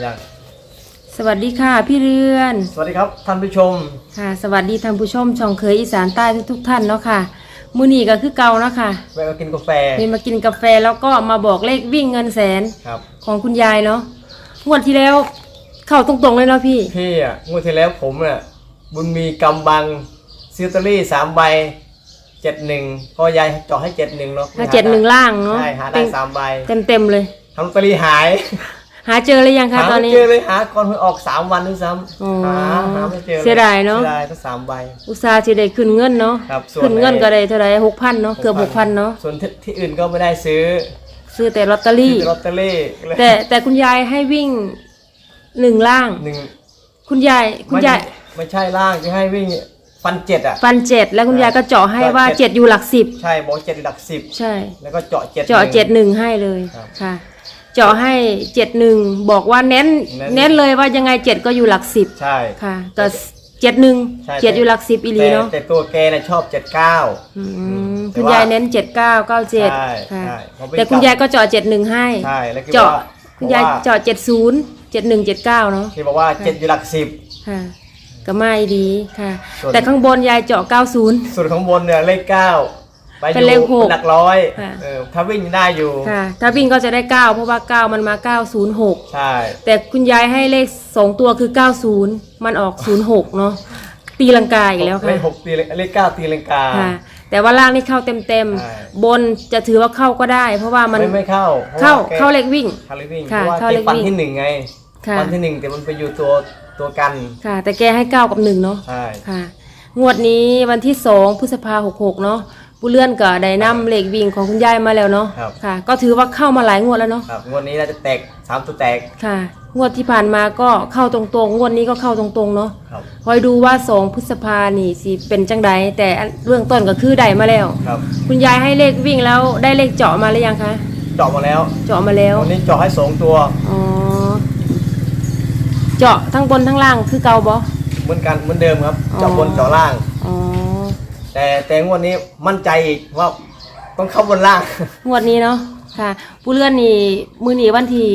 อย่างสวัสดีค่ะ พี่เรือน สวัสดีครับท่านผู้ชม ค่ะ สวัสดีท่านผู้ชมช่องเคยอีสานใต้ทุกๆท่านเนาะค่ะมื้อนี้ก็คือเก่าเนาะค่ะแวะมากินกาแฟมีมากินกาแฟแล้วก็มาบอกเลขวิ่งเงินแสนครับของคุณยายเนาะงวดที่แล้วเข้าตรงๆเลยเนาะพี่พี่อะงวดที่แล้วผมอะบุญมีกำบังซิลตอรี่สามใบเจ็ดหนึ่งพอยายเจาะให้เจ็ดหนึ่งเนาะถ้าเจ็ดหนึ่งล่างเนาะใช่หาได้สามใบเต็มเต็มๆเลยทำลอตเตอรี่หาย หาเจอเลยยังคะหาตอนไม่นี้ เจอเลยหาก่อนหวยออกสามวันด้วยซ้อ๋อำหาหาไม่เจอลเสียดายเนอะ เสียดายทั้งสามใบ อุตส่าห์จะได้ขึ้นเงินเนาะครับส่วน ขึ้นเงินในก็ได้เท่าไหร่หกพันเนาะเกือบหกพันเนาะส่วนที่ที่อื่นก็ไม่ได้ซื้อซื้อแต่ลอตเตอรี่ ซื้อลอตเตอรี่เลยแต่แต่คุณยายให้วิ่งหนึ่งล่าง หนึ่งคุณยายคุณไม่ยายไม่ใช่ล่างที่ให้วิ่งฟันเจ็ดอะ ฟันเจ็ดแล้วคุณยายก็เจาะให้ว่าเจ็ด เจ็ดอยู่หลักสิบใช่บอกเจ็ดหลักสิบใช่ แล้วก็เจาะเจ็ดเจาะหนึ่ง เจ็ดหนึ่งให้เลยครับ ค่ะ เจาะให้เจ็ดหนึ่งบอกว่าเน้น เน้น เน้นเลยว่ายังไงเจ็ดก็อยู่หลักสิบใช่ ค่ะก็เจ็ดหนึ่งใช่ เจ็ดอยู่หลักสิบอีหลีแต่เนาะแต่ตัวแกน่ะชอบเจ็ดเก้า อืมแต่คุณว่ายยายเน้นเจ็ดเก้าเก้าเจ็ดใช่ค่ะ ใช่ผมไปแต่คุณจับยายก็เจาะเจ็ดหนึ่งให้ใช่แล้วคือเจาะว่าคุณยายเจาะเจ็ดศูนย์เจ็ดหนึ่งเจ็ดเก้าเนาะ ที่บอกว่าเจ็ดอยู่หลักสิบ ค่ะก็ไม่ดีค่ะ ส่วน แต่ข้างบนยายเจาะเก้าศูนย์ส่วนข้างบนเนี่ยเลขเก้าไปอ เป็นเลขยู่หกหลักร้อยค่ะ เออถ้าวิ่งได้อยู่ ค่ะ ถ้าวิ่งก็จะได้เก้าเพราะว่าเก้ามันมาเก้าศูนย์หกใช่ แต่คุณยายให้เลขสองตัวคือ 90 มันออก 06 เนาะตีลังกาอีกแล้วเลค่ะขหกตีเลขเลขเก้าตีเลงกา ค่ะ แต่ว่าล่างนี่เข้าเต็มใช่ ๆ บนจะถือว่าเข้าก็ได้ เพราะว่ามันไม่ไม่เข้าพระเข้าว่แกเข้าเลขวิ่ง เข้าเลขวิ่งเพค่ะราะว่าเข้าแกเลขฟันวิ่งที่หนึ่งไงค่ะ ฟันที่หนึ่งแต่มันไปอยู่ตัวตัวกัน ค่ะ แต่แกให้เก้ากับหนึ่งเนาะใช่ ค่ะ งวดนี้วันที่ 2 พฤษภาหกหกเนาะ ผู้เลื่อนก็ได้นำเลขวิ่งของคุณยายมาแล้วเนาะครับ ค่ะ ก็ถือว่าเข้ามาหลายงวดแล้วเนาะครับงวดนี้น่าจะแตกสามตัวแตกค่ะ งวดที่ผ่านมาก็เข้าตรงๆงวดนี้ก็เข้าตรงๆเนาะครับ คอยดูว่าสองพฤษภานี่สิเป็นจังใดแต่อันเบื้องต้นก็คือได้มาแล้ว ครับคุณยายให้เลขวิ่งแล้วได้เลขเจาะมาหรือยังคะเจาะมาแล้วเจาะมาแล้ววันนี้เจาะให้สองตัวอ๋อเจาะทั้งบนทั้งล่างคือเก่าบ่เหมือนกันเหมือนเดิมครับอ๋อเจาะบนเจาะล่างอ๋อ แต่แต่งวดนี้มั่นใจอีกว่าต้องเข้าบนล่าง งวดนี้เนาะค่ะ ผู้เลื่อนนี่มือหนีวันที่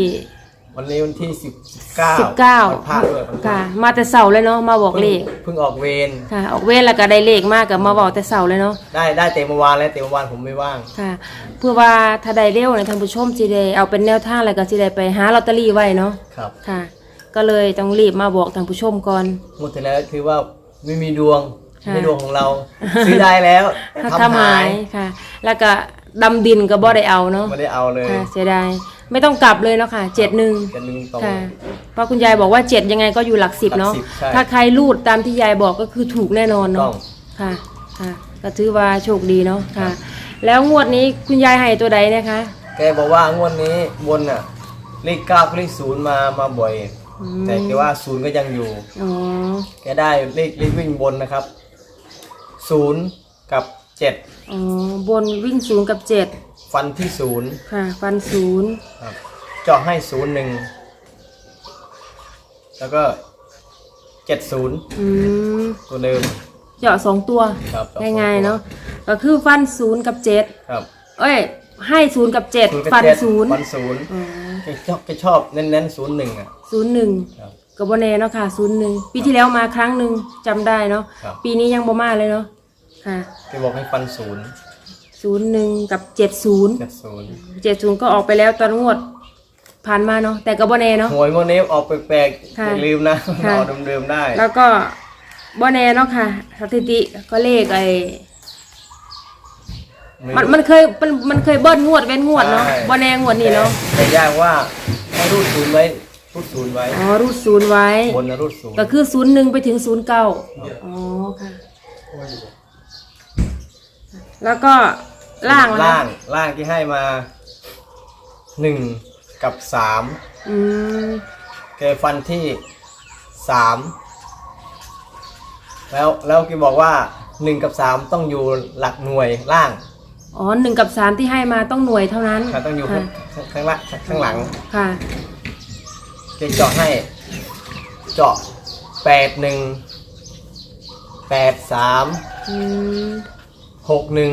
วันนี้วันที่สิบเก้าสิบเก้าวันพระด้วยวันพระค่ะมาแต่เสาเลยเนาะมาบอกเลขเพิ่งออกเวรค่ะ ออกเว้นแล้วก็ได้เลขมากกับมาบอกแต่เสาเลยเนาะได้ได้เตะเมื่อวานแล้วเตะเมื่อวานผมไม่ว่าง ค่ะ เพื่อว่าถ้าได้เร็วเนี่ยท่านผู้ชมสิได้เอาเป็นแนวทางแล้วก็สิได้ไปหาลอตเตอรี่ไว้เนาะครับค่ะ ก็เลยต้องรีบมาบอกท่านผู้ชมก่อนหมดที่แล้วคือว่าไม่มีดวง ค่ะไม่ดวงของเราซื้อได้แล้วถ้าทำทำหาหายยค่ะ แล้วก็ดำดินก็บ่ได้เอาเนาะไม่ได้เอาเลยค่ะเสียดายไม่ต้องกลับเลยเนาะค่ะเจ็ดหนึ่งจะนึงตรงค่ะเพราะคุณยายบอกว่าเจ็ดยังไงก็อยู่หลักสิบเนาะหลักสิบใช่ถ้าใครรูดตามที่ยายบอกก็คือถูกแน่นอนต้อเนาะงค่ะค่ะก็ถือว่าโชคดีเนาะค่ะ แล้วงวดนี้คุณยายให้ตัวใดนะคะแกบอกว่างวดนี้บนอะเลขเก้ากับเลขศูนย์มามาบ่อยอืมแต่แกว่าศูนย์ก็ยังอยู่อ๋อแกได้เลขเลขวิ่งบนนะครับ ศูนย์กับเจ็ดอ๋อบนวิ่งศูนย์กับเจ็ดฟันที่ศูนย์ค่ะ ฟันศูนย์ครับ เจาะให้ศูนย์หนึ่งแล้วก็เจ็ดศูนย์อืมตัวเดิม เจาะสองตัวครับเจาะสองตัว ง่ายๆเนาะก็คือฟันศูนย์กับเจ็ดครับเอ้ย ให้ศูนย์กับเจ็ดศูนย์กับฟันเจ็ดศูนย์ฟันศูนย์อ๋อแกชอบแกชอบเน้นๆศูนย์หนึ่งอะศูนย์หนึ่ง ครับ กับบแน่เนาะค่ะศูนย์หนึ่งปีที่แล้วมาครั้งหนึ่งจำได้เนาะครับ ปีนี้ยังบ่มาเลยเนาะ ค่ะแกบอกให้ฟันศูนย์ศูนย์หนึ่งกับเจ็ดศูนย์เจ็ดศูนย์เจ็ดศูนย์ก็ออกไปแล้วตอนงวดผ่านมาเนาะแต่กับบแน่เนาะหวยงวดนี้ออกแปลกๆค่ะอย่าลืมนะค่ะ เอาเดิมๆได้แล้วก็บแน่เนาะค่ะ สถิติก็เลขไอ้มันมันเคยมันมันเคยเบิ้ลงวดเว้นงวดเนาะบแน่งวดนี้เนาะแต่ยากว่าให้รูดศูนย์ไว้รูดศูนย์ไว้อ๋อรูดศูนย์ไว้ บนนะรูดศูนย์ก็คือศูนย์หนึ่งไปถึงศูนย์เก้าอ๋อค่ะ แล้วก็ล่างนะล่างล่างที่ให้มาหนึ่งกับสามอืมแกฟันที่สามแล้วแล้วแกบอกว่าหนึ่งกับสามต้องอยู่หลักหน่วยล่างอ๋อหนึ่งกับสามที่ให้มาต้องหน่วยเท่านั้นค่ะต้องอยู่ข้างค่ะข้างละข้างหลังค่ะ แกเจาะให้ เจาะแปดหนึ่งแปดสามอืม หกหนึ่ง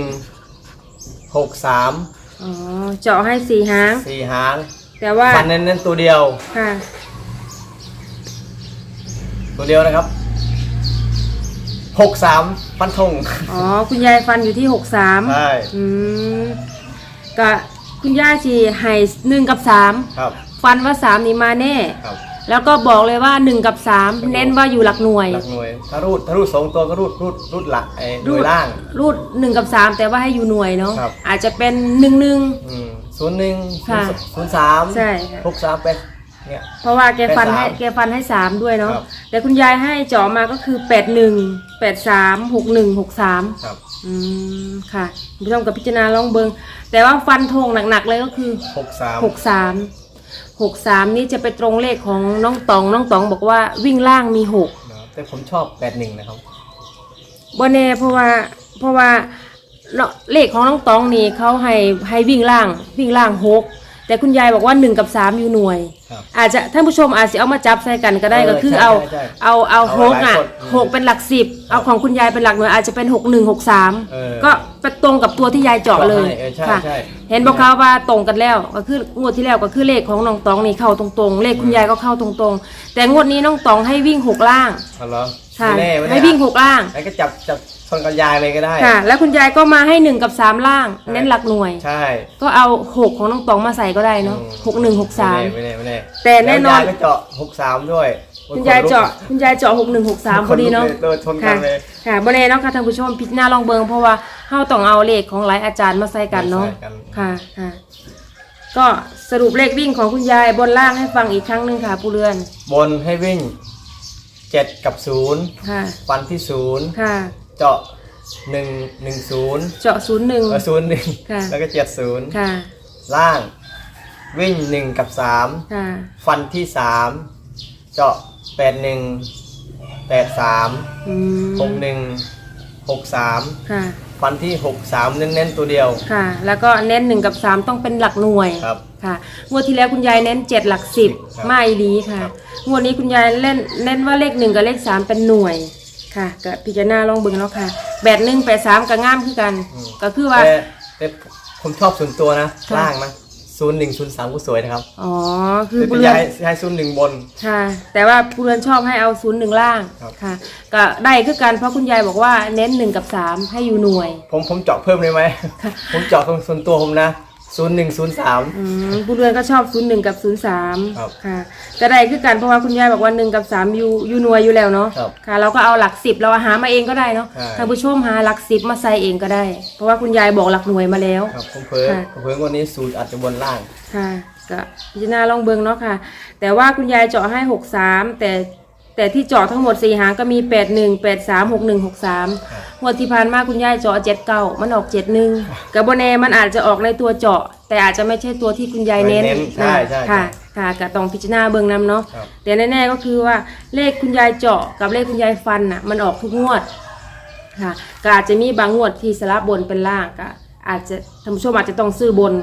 หกสามอ๋อเจาะให้สี่หาง สี่หางแต่ว่าฟันเน้นๆตัวเดียว ค่ะ ตัวเดียวนะครับหกสามฟันธงอ๋อ คุณยายฟันอยู่ที่หกสามใช่อืมก็คุณย่าชีให้หนึ่งกับสามครับ ฟันว่าสามนี่มาแน่ ครับ แล้วก็บอกเลยว่าหนึ่งกับสามเน้นว่าอยู่หลักหน่วย หลักหน่วย ถ้ารูดถ้ารูดสองตัวก็รูดรูดรูดหลักไอ้หน่วยล่าง รูดหนึ่งกับสามแต่ว่าให้อยู่หน่วยเนาะครับ อาจจะเป็นหนึ่งหนึ่งศูนย์หนึ่งค่ะศูนย์สามใช่ค่ะ หกสามเป็นเนี่ย เพราะว่าแกฟันให้แปดสามแกฟันให้สามด้วยเนาะครับ แต่คุณยายให้เจาะมาก็คือแปดหนึ่งแปดสามหกหนึ่งหกสามครับอืมค่ะคุณผู้ชมกับพิจารณาลองเบิงแต่ว่าฟันธงหนักๆเลยก็คือ หกสามหกสาม หกสามนี่จะไปตรงเลขของน้องตอง น้องตองบอกว่าวิ่งล่างมีหกแต่ผมชอบแปดหนึ่งนะครับบนแน่เพราะว่าเพราะว่าเนาะเลขของน้องตองนี่เขาให้ให้วิ่งล่างวิ่งล่างหกแต่คุณยายบอกว่าหนึ่งกับสามอยู่หน่วยครับ อาจจะท่านผู้ชมอาจจะเอามาจับใส่กันก็ได้เออก็คือใช่เอาใช่ใช่เอาเอาเอาหกอะหลายคนอืมหกเป็นหลักสิบเอาของคุณยายเป็นหลักหน่วยอาจจะเป็นหกหนึ่งหกสามเออก็ไปตรงกับตัวที่ยายเจาะเลยเออใช่ค่ะใช่เห็นบอกเขาว่าตรงกันแล้วก็คืองวดที่แล้วก็คือเลขของน้องตองนี่เข้าตรงๆ เลขคุณยายก็เข้าตรงๆ แต่งวดนี้น้องตองให้วิ่งหกล่างเอาเหรอค่ะไม่แน่ไม่แน่ให้วิ่งหกล่างแล้วก็จับจับชนกับยายเลยก็ได้ค่ะ แล้วคุณยายก็มาให้หนึ่งกับสามล่าง เน้นหลักหน่วย ใช่ ก็เอาหกของน้องตองมาใส่ก็ได้เนาะอืมหกหนึ่งหกสามไม่แน่ไม่แน่แต่แน่นอน ล้วยายก็เจาะหกสามด้วยคุณยายเจาะคุณยายเจาะหกหนึ่งหกสามพอดีเนาะ โดนชนกัค่ะนเลยค่ะบนเนเนาะค่ะท่านผู้ชมพิจารณาลองเบิงเพราะว่าเฮาต้องเอาเลขของหลายอาจารย์มาใส่กันเนาะใส่กันค่ะค่ะ ก็สรุปเลขวิ่งของคุณยายบนล่างให้ฟังอีกครั้งหนึ่งค่ะผู้เรือน บนให้วิ่งเจ็ดกับศูนย์ค่ะ ฟันที่ศูนย์ค่ะ เจาะหนึ่งหนึ่งศูนย์เจาะศูนย์หนึ่งเออศูนย์หนึ่งค่ะ แล้วก็เจ็ดศูนย์ค่ะ ล่าง วิ่งหนึ่งกับสามค่ะ ฟันที่สามเจาะแปดหนึ่งแปดสามอืมหกหนึ่งหกสามค่ะ ฟันที่หกสามเน้นๆตัวเดียวค่ะ แล้วก็เน้นหนึ่งกับสามต้องเป็นหลักหน่วย ครับ ค่ะงวดที่แล้วคุณยายเน้นเจ็ดหลักสิบครับไม่ดีค่ะครับ งวดนี้คุณยายเล่นเน้นว่าเลขหนึ่งกับเลขสามเป็นหน่วยค่ะก็พิจารณาลองเบิ่งแล้วค่ะแปดหนึ่งแปดสามก็ง่ามคือกัน ก็คือว่า แต่แต่ผมชอบส่วนตัวนะค่ะ ล่างนะ ศูนย์หนึ่งศูนย์สามก็สวยนะครับอ๋อ คือคือผู้จะเรือนย้ายย้ายศูนย์หนึ่งบน ค่ะ แต่ว่าผู้เรือนชอบให้เอาศูนย์หนึ่งล่างครับ ค่ะ ก็ได้คือกันเพราะคุณยายบอกว่าเน้นหนึ่งกับสามให้อยู่หน่วย ผมผมเจาะเพิ่มเลยไหมค่ะผมเจาะตรงส่วนตัวผมนะ ศูนย์หนึ่งศูนย์สาม อืมผู้เรือนก็ชอบศูนย์หนึ่งกับศูนย์สามครับค่ะก็ได้คือกันเพราะว่าคุณยายบอกว่าหนึ่งกับสามอยู่อยู่หน่วยอยู่แล้วเนาะครับค่ะ เราก็เอาหลักสิบเราหามาเองก็ได้เนาะใช่ ท่านผู้ชมหาหลักสิบมาใส่เองก็ได้ เพราะว่าคุณยายบอกหลักหน่วยมาแล้ว ครับผมเพิ่มค่ะ ผมเพิ่มวันนี้สูตรอาจจะบนล่าง ค่ะก็พิจารณาลองเบิงเนาะค่ะ แต่ว่าคุณยายเจาะให้หกสามแต่ แต่ที่เจาะทั้งหมดสี่หางก็มีแปดหนึ่งแปดสามหกหนึ่งหกสามครับงวดที่ผ่านมาคุณยายเจาะเจ็ดเก้ามันออกเจ็ดหนึ่งกับโบเนมันอาจจะออกในตัวเจาะ แต่อาจจะไม่ใช่ตัวที่คุณยายเน้นเน้นใช่ใช่ค่ะค่ะก็ต้องพิจารณาเบิงนำเนาะครับแต่แน่ๆก็คือว่าเลขคุณยายเจาะกับเลขคุณยายฟันน่ะมันออกทุกงวดค่ะก็อาจจะมีบางงวดที่สลับบนเป็นล่างก็อาจจะท่านผู้ชมอาจจะต้องซื้อบน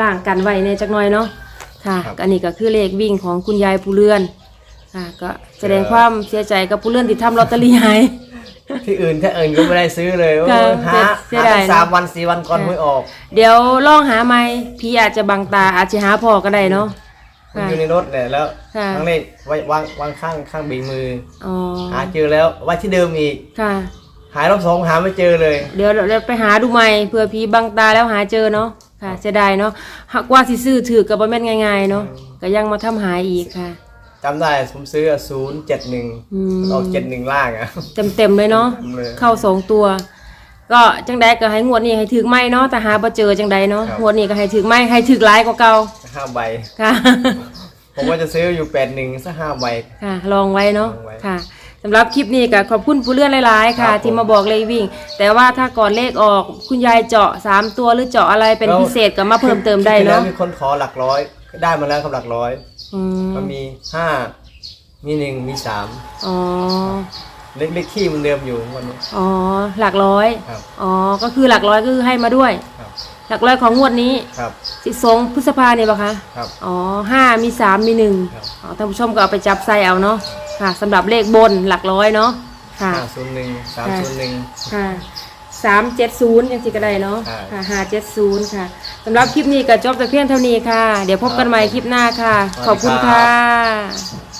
ล่างกันไว้ในจักหน่อยเนาะค่ะครับอันนี้ก็คือเลขวิ่งของคุณยายผู้เลื่อน ค่ะก็แสดงความเสียใจกับผู้เลื่อนที่ทำลอตเตอรี่หาย ที่อื่นแค่อื่นก็ไม่ได้ซื้อเลยโอ้ค่ะยหาเสียหาดายตั้งนะสามวันสี่วันก่อนค่ะหวยออกเดี๋ยวลองหาไหมพี่อาจจะบังตาอาจจะหาพอก็ได้เนาะมันค่ะ อยู่ในรถเนี่ยแล้วค่ะ ทั้งเลขไว้วางวางข้างข้างบีมืออ๋อหาเจอแล้วไว้ที่เดิมอีก ค่ะ หายรอบสองหาไม่เจอเลย เดี๋ยวเราไปหาดูใหม่เผื่อผีบังตาแล้วหาเจอเนาะค่ะเสียดายเนาะหากว่าสิซื้อถือกับบ่แม่นง่ายๆเนาะก็ยังมาทำหายอีกค่ะ จำได้ผมซื้อศูนย์เจ็ดหนึ่งอืม ออกเจ็ดหนึ่งล่างอะเต็มๆเลยเนาะเต็มเลยเข้าสองตัว ก็จังใดก็ให้งวดนี้ให้ถึกไม่เนาะแต่หาบ่เจอจังใดเนาะครับ งวดนี้ก็ให้ถึกไม่ให้ถึกหลายกว่าเก่าห้าใบ ค่ะ ผมว่าจะซื้ออยู่แปดหนึ่งสักห้าใบ ค่ะ ลองไว้เนาะลองไว้ค่ะสำหรับคลิปนี้ก็ขอบคุณผู้เลื่อนหลายๆ ค่ะ ครับผมที่มาบอกเลขวิ่ง แต่ว่าถ้าก่อนเลขออกคุณยายเจาะสามตัวหรือเจาะอะไรเป็นแล้ว พิเศษก็มาเพิ่มเติมได้ที่แล้วเนาะมีคนขอหลักร้อย ได้มาแล้วครับหลักร้อย อืมมันมีห้ามีหนึ่งมีสามอ๋อ เลขเลขขี้มันเดิมอยู่วันนี้ อ๋อ หลักร้อย ครับอ๋อ ก็คือหลักร้อยก็คือให้มาด้วย ครับ หลักร้อยของงวดนี้ครับ สิสงพฤษภาเนี่ยปะคะ ครับ อ๋อห้ามีสามมีหนึ่งครับ อ๋อ ท่านผู้ชมก็เอาไปจับใส่เอาเนาะ ค่ะสำหรับเลขบนหลักร้อยเนาะ ค่ะ ห้าศูนย์หนึ่งสามศูนย์หนึ่ง ค่ะสามเจ็ดศูนย์ยังสิก็ได้เนาะ ใช่ ค่ะห้าเจ็ดศูนย์ค่ะ สำหรับคลิปนี้ก็จบแต่เพียงเท่านี้ค่ะ เดี๋ยวพบกันใหม่คลิปหน้าค่ะ ขอบคุณค่ะ